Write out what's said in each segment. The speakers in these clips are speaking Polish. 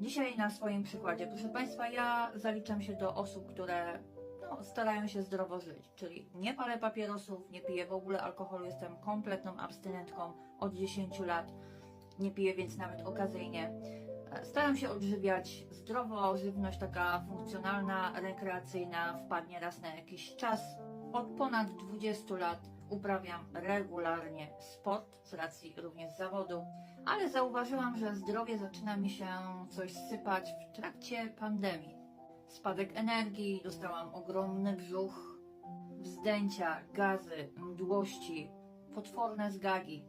Dzisiaj na swoim przykładzie, proszę Państwa, ja zaliczam się do osób, które no, starają się zdrowo żyć, czyli nie palę papierosów, nie piję w ogóle alkoholu, jestem kompletną abstynentką od 10 lat, nie piję więc nawet okazyjnie. Staram się odżywiać zdrowo, żywność taka funkcjonalna, rekreacyjna wpadnie raz na jakiś czas. Od ponad 20 lat uprawiam regularnie sport z racji również zawodu, ale zauważyłam, że zdrowie zaczyna mi się coś sypać w trakcie pandemii. Spadek energii, dostałam ogromny brzuch, wzdęcia, gazy, mdłości, potworne zgagi.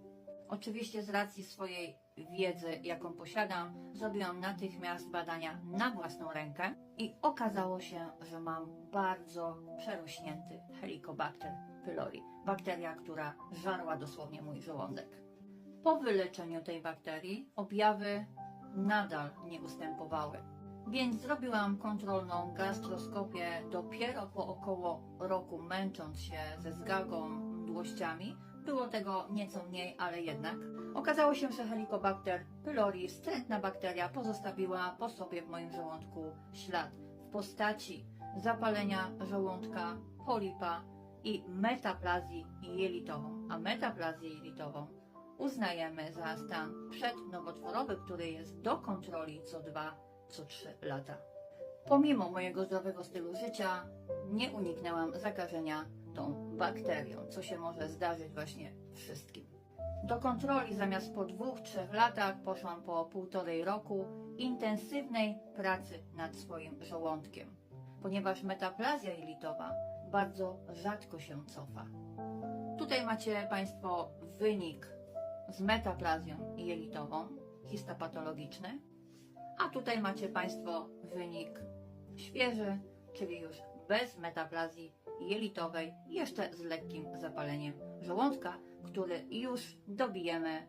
Oczywiście z racji swojej wiedzy, jaką posiadam, zrobiłam natychmiast badania na własną rękę i okazało się, że mam bardzo przerośnięty Helicobacter pylori, bakteria, która żarła dosłownie mój żołądek. Po wyleczeniu tej bakterii objawy nadal nie ustępowały, więc zrobiłam kontrolną gastroskopię dopiero po około roku, męcząc się ze zgagą, mdłościami. Było tego nieco mniej, ale jednak. Okazało się, że Helicobacter pylori, wstrętna bakteria, pozostawiła po sobie w moim żołądku ślad w postaci zapalenia żołądka, polipa i metaplazji jelitową. A metaplazję jelitową uznajemy za stan przednowotworowy, który jest do kontroli co 2, co 3 lata. Pomimo mojego zdrowego stylu życia nie uniknęłam zakażenia tą bakterią, co się może zdarzyć właśnie wszystkim. Do kontroli zamiast po dwóch, trzech latach poszłam po półtorej roku intensywnej pracy nad swoim żołądkiem, ponieważ metaplazja jelitowa bardzo rzadko się cofa. Tutaj macie Państwo wynik z metaplazją jelitową, histopatologiczny, a tutaj macie Państwo wynik świeży, czyli już bez metaplazji jelitowej, jeszcze z lekkim zapaleniem żołądka, który już dobijemy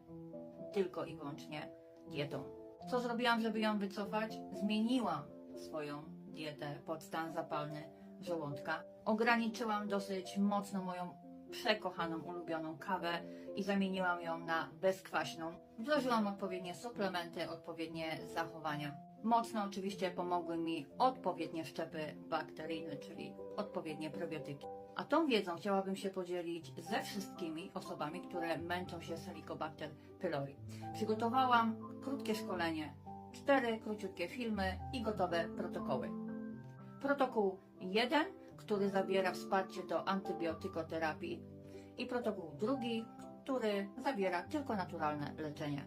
tylko i wyłącznie dietą. Co zrobiłam, żeby ją wycofać? Zmieniłam swoją dietę pod stan zapalny żołądka. Ograniczyłam dosyć mocno moją przekochaną, ulubioną kawę i zamieniłam ją na bezkwaśną. Wdrożyłam odpowiednie suplementy, odpowiednie zachowania. Mocno oczywiście pomogły mi odpowiednie szczepy bakteryjne, czyli odpowiednie probiotyki. A tą wiedzą chciałabym się podzielić ze wszystkimi osobami, które męczą się z Helicobacter pylori. Przygotowałam krótkie szkolenie, cztery króciutkie filmy i gotowe protokoły. Protokół 1, który zawiera wsparcie do antybiotykoterapii i protokół drugi, który zawiera tylko naturalne leczenie.